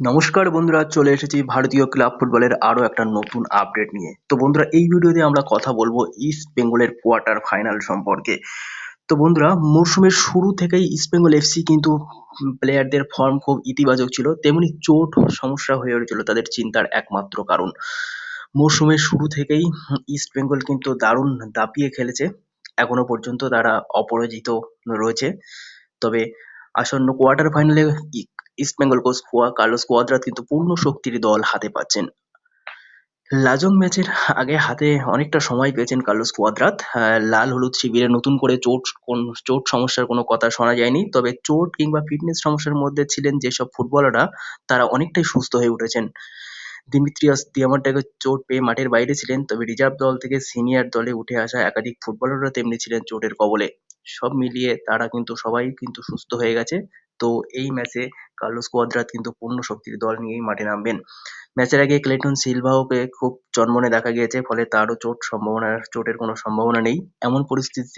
নমস্কার বন্ধুরা, চলে এসেছি ভারতীয় ক্লাব ফুটবলের আরও একটা নতুন আপডেট নিয়ে। তো বন্ধুরা, এই ভিডিওতে আমরা কথা বলব ইস্ট বেঙ্গলের কোয়ার্টার ফাইনাল সম্পর্কে। তো বন্ধুরা মরশুমের শুরু থেকেই ইস্ট বেঙ্গল এফসি কিন্তু প্লেয়ারদের ফর্ম খুব ইতিবাচক ছিল, তেমনি চোট সমস্যা হয়ে উঠেছিল তাদের চিন্তার একমাত্র কারণ। মরশুমের শুরু থেকেই ইস্ট বেঙ্গল কিন্তু দারুণ দাপিয়ে খেলেছে, এখনও পর্যন্ত তারা অপরাজিত রয়েছে। তবে আসন্ন কোয়ার্টার ফাইনালে ইস্ট বেঙ্গল কোচ কোয়া কার্লোস কোয়াদ্রাত কিন্তু পূর্ণ শক্তির দল হাতে পাচ্ছেন। লাজং ম্যাচের আগে হাতে অনেকটা সময় পেয়েছেন কার্লোস কোয়াদ্রাত লাল হলুদ শিবিরে নতুন করে চোট কোন, চোট সমস্যার কোনো কথা শোনা যায়নি। তবে চোট কিংবা ফিটনেস সমস্যার মধ্যে ছিলেন যেসব ফুটবলাররা, তারা অনেকটাই সুস্থ হয়ে উঠেছেন। দিমিত্রিয়াস দিয়ামারটাকে চোট পেয়ে মাঠের বাইরে ছিলেন, তবে রিজার্ভ দল থেকে সিনিয়র দলে উঠে আসা একাধিক ফুটবলাররা তেমনি ছিলেন চোটের কবলে। সব মিলিয়ে তারা কিন্তু সবাই কিন্তু সুস্থ হয়ে গেছে। তো এই ম্যাচে কার্লোস কোয়াদ্রাত কিন্তু পূর্ণ শক্তির দল নিয়েই মাঠে নামবেন। ম্যাচের আগে ক্লেটন সিলভাওকে খুব চনমনে দেখা গিয়েছে, ফলে তারও চোট সম্ভাবনা, চোটের কোনো সম্ভাবনা নেই। এমন পরিস্থিতিতে